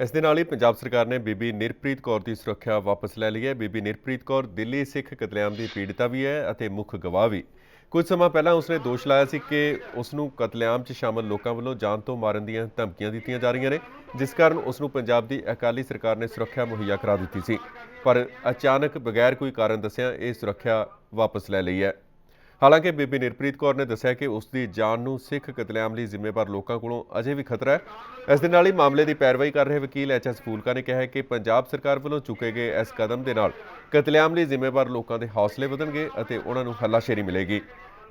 ਇਸ ਦੇ ਨਾਲ ਹੀ ਪੰਜਾਬ ਸਰਕਾਰ ਨੇ ਬੀਬੀ ਨਿਰਪ੍ਰੀਤ ਕੌਰ ਦੀ ਸੁਰੱਖਿਆ ਵਾਪਸ ਲੈ ਲਈ ਹੈ। ਬੀਬੀ ਨਿਰਪ੍ਰੀਤ ਕੌਰ ਦਿੱਲੀ ਸਿੱਖ ਕਤਲੇਆਮ ਦੀ ਪੀੜਿਤਾ ਵੀ ਹੈ ਅਤੇ ਮੁੱਖ ਗਵਾਹ ਵੀ। ਕੁਝ ਸਮਾਂ ਪਹਿਲਾਂ ਉਸਨੇ ਦੋਸ਼ ਲਾਇਆ ਸੀ ਕਿ ਉਸ ਨੂੰ ਕਤਲੇਆਮ 'ਚ ਸ਼ਾਮਲ ਲੋਕਾਂ ਵੱਲੋਂ ਜਾਨ ਤੋਂ ਮਾਰਨ ਦੀਆਂ ਧਮਕੀਆਂ ਦਿੱਤੀਆਂ ਜਾ ਰਹੀਆਂ ਨੇ, ਜਿਸ ਕਾਰਨ ਉਸ ਨੂੰ ਪੰਜਾਬ ਦੀ ਅਕਾਲੀ ਸਰਕਾਰ ਨੇ ਸੁਰੱਖਿਆ ਮੁਹੱਈਆ ਕਰਾ ਦਿੱਤੀ ਸੀ। ਪਰ ਅਚਾਨਕ ਬਗੈਰ ਕੋਈ ਕਾਰਨ ਦੱਸਿਆ ਇਹ ਸੁਰੱਖਿਆ ਵਾਪਸ ਲੈ ਲਈ ਹੈ। ਹਾਲਾਂਕਿ ਬੀਬੀ ਨਿਰਪ੍ਰੀਤ ਕੌਰ ਨੇ ਦੱਸਿਆ ਕਿ ਉਸ ਦੀ ਜਾਨ ਨੂੰ ਸਿੱਖ ਕਤਲੇਆਮ ਲਈ ਜ਼ਿੰਮੇਵਾਰ ਲੋਕਾਂ ਕੋਲੋਂ ਅਜੇ ਵੀ ਖਤਰਾ ਹੈ। ਇਸ ਦੇ ਨਾਲ ਹੀ ਮਾਮਲੇ ਦੀ ਪੈਰਵਾਈ ਕਰ ਰਹੇ ਵਕੀਲ ਐਚ ਐਸ ਫੂਲਕਾ ਨੇ ਕਿਹਾ ਹੈ ਕਿ ਪੰਜਾਬ ਸਰਕਾਰ ਵੱਲੋਂ ਚੁੱਕੇ ਗਏ ਇਸ ਕਦਮ ਦੇ ਨਾਲ ਕਤਲੇਆਮ ਲਈ ਜ਼ਿੰਮੇਵਾਰ ਲੋਕਾਂ ਦੇ ਹੌਸਲੇ ਵਧਣਗੇ ਅਤੇ ਉਹਨਾਂ ਨੂੰ ਹੱਲਾਸ਼ੇਰੀ ਮਿਲੇਗੀ।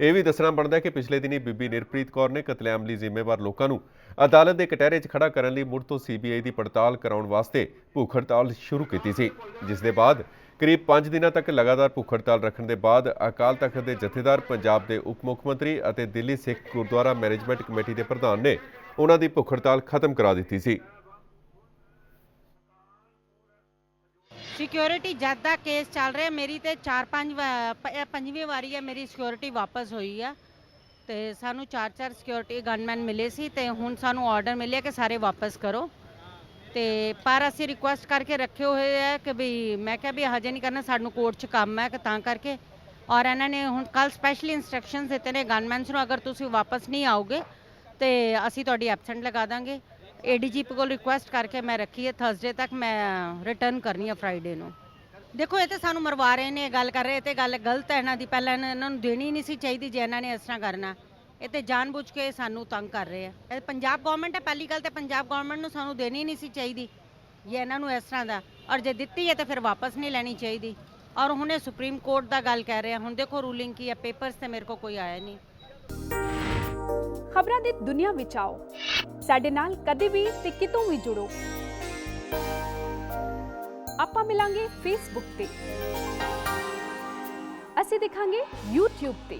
ਇਹ ਵੀ ਦੱਸਣਾ ਬਣਦਾ ਹੈ ਕਿ ਪਿਛਲੇ ਦਿਨੀ ਬੀਬੀ ਨਿਰਪ੍ਰੀਤ ਕੌਰ ਨੇ ਕਤਲੇਆਮ ਲਈ ਜ਼ਿੰਮੇਵਾਰ ਲੋਕਾਂ ਨੂੰ ਅਦਾਲਤ ਦੇ ਕਟਹਿਰੇ 'ਚ ਖੜਾ ਕਰਨ ਲਈ ਮੁੜ ਤੋਂ ਸੀਬੀਆਈ ਦੀ ਪੜਤਾਲ ਕਰਾਉਣ ਵਾਸਤੇ ਭੁੱਖ ਹੜਤਾਲ ਸ਼ੁਰੂ ਕੀਤੀ ਸੀ, ਜਿਸ ਦੇ ਬਾਅਦ ਕਰੀਬ 5 ਦਿਨਾਂ ਤੱਕ ਲਗਾਤਾਰ ਭੁੱਖ ਹੜਤਾਲ ਰੱਖਣ ਦੇ ਬਾਅਦ ਅਕਾਲ ਤਖਤ ਦੇ ਜਥੇਦਾਰ, ਪੰਜਾਬ ਦੇ ਉਪ ਮੁੱਖ ਮੰਤਰੀ ਅਤੇ ਦਿੱਲੀ ਸਿੱਖ ਗੁਰਦੁਆਰਾ ਮੈਨੇਜਮੈਂਟ ਕਮੇਟੀ ਦੇ ਪ੍ਰਧਾਨ ਨੇ ਉਹਨਾਂ ਦੀ ਭੁੱਖ ਹੜਤਾਲ ਖਤਮ ਕਰਾ ਦਿੱਤੀ ਸੀ। ਸਿਕਿਉਰਿਟੀ ਜਦ ਦਾ ਕੇਸ ਚੱਲ ਰਿਹਾ, ਮੇਰੀ ਤੇ 4-5 ਪੰਜਵੀਂ ਵਾਰੀ ਹੈ, ਮੇਰੀ ਸਿਕਿਉਰਿਟੀ ਵਾਪਸ ਹੋਈ ਆ। ਤੇ ਸਾਨੂੰ 4-4 ਸਿਕਿਉਰਿਟੀ ਗਨਮੈਨ ਮਿਲੇ ਸੀ ਤੇ ਹੁਣ ਸਾਨੂੰ ਆਰਡਰ ਮਿਲਿਆ ਕਿ ਸਾਰੇ ਵਾਪਸ ਕਰੋ। ਤੇ ਪਰ ਅਸੀਂ ਰਿਕੁਐਸਟ ਕਰਕੇ ਰੱਖੇ ਹੋਏ ਆ ਕਿ ਵੀ ਮੈਂ ਕਿਹਾ ਵੀ ਹਜੇ ਨਹੀਂ ਕਰਨਾ, ਸਾਨੂੰ ਕੋਰਟ 'ਚ ਕੰਮ ਹੈ ਕਿ ਤਾਂ ਕਰਕੇ। ਔਰ ਇਹਨਾਂ ਨੇ ਹੁਣ ਕੱਲ ਸਪੈਸ਼ਲੀ ਇਨਸਟਰਕਸ਼ਨਸ ਦਿੱਤੇ ਨੇ ਗਨਮੈਨਸ ਨੂੰ, ਅਗਰ ਤੁਸੀਂ ਵਾਪਸ ਨਹੀਂ ਆਓਗੇ ਤੇ ਅਸੀਂ ਤੁਹਾਡੀ ਐਬਸੈਂਟ ਲਗਾ ਦਾਂਗੇ। ਏਡੀਜੀਪੀ ਕੋਲ ਰਿਕੁਐਸਟ ਕਰਕੇ ਮੈਂ ਰੱਖੀ ਹੈ ਥਰਸਡੇ ਤੱਕ ਮੈਂ ਰਿਟਰਨ ਕਰਨੀ ਹੈ ਫਰਾਈਡੇ ਨੂੰ। ਦੇਖੋ, ਇਹ ਤੇ ਸਾਨੂੰ ਮਰਵਾ ਰਹੇ ਨੇ ਗੱਲ ਕਰ ਰਹੇ, ਇਹ ਤੇ ਗੱਲ ਗਲਤ ਹੈ। ਇਹਨਾਂ ਦੀ ਪਹਿਲਾਂ ਇਹਨਾਂ ਇਹਨਾਂ ਨੂੰ ਦੇਣੀ ਨਹੀਂ ਸੀ ਚਾਹੀਦੀ ਜੇ ਇਹਨਾਂ ਨੇ ਇਸ ਤਰ੍ਹਾਂ ਕਰਨਾ। ਇਹ ਤੇ ਜਾਣਬੁੱਝ ਕੇ ਸਾਨੂੰ ਤੰਗ ਕਰ ਰਹੇ ਆ। ਇਹ ਪੰਜਾਬ ਗਵਰਨਮੈਂਟ ਹੈ, ਪਹਿਲੀ ਗੱਲ ਤੇ ਪੰਜਾਬ ਗਵਰਨਮੈਂਟ ਨੂੰ ਸਾਨੂੰ ਦੇਣੀ ਨਹੀਂ ਸੀ ਚਾਹੀਦੀ। ਇਹ ਇਹਨਾਂ ਨੂੰ ਇਸ ਤਰ੍ਹਾਂ ਦਾ ਔਰ ਜੇ ਦਿੱਤੀ ਹੈ ਤਾਂ ਫਿਰ ਵਾਪਸ ਨਹੀਂ ਲੈਣੀ ਚਾਹੀਦੀ। ਔਰ ਹੁਣੇ ਸੁਪਰੀਮ ਕੋਰਟ ਦਾ ਗੱਲ ਕਹਿ ਰਹੇ ਆ। ਹੁਣ ਦੇਖੋ ਰੂਲਿੰਗ ਕੀ ਹੈ ਪੇਪਰਸ ਤੇ ਮੇਰੇ ਕੋਲ ਕੋਈ ਆਇਆ ਨਹੀਂ। ਖਬਰਾਂ ਦੀ ਦੁਨੀਆ ਵਿੱਚ ਆਓ। ਸਾਡੇ ਨਾਲ ਕਦੇ ਵੀ ਤੇ ਕਿਤੋਂ ਵੀ ਜੁੜੋ। ਆਪਾਂ ਮਿਲਾਂਗੇ ਫੇਸਬੁੱਕ ਤੇ। ਅਸੀਂ ਦਿਖਾਂਗੇ YouTube ਤੇ।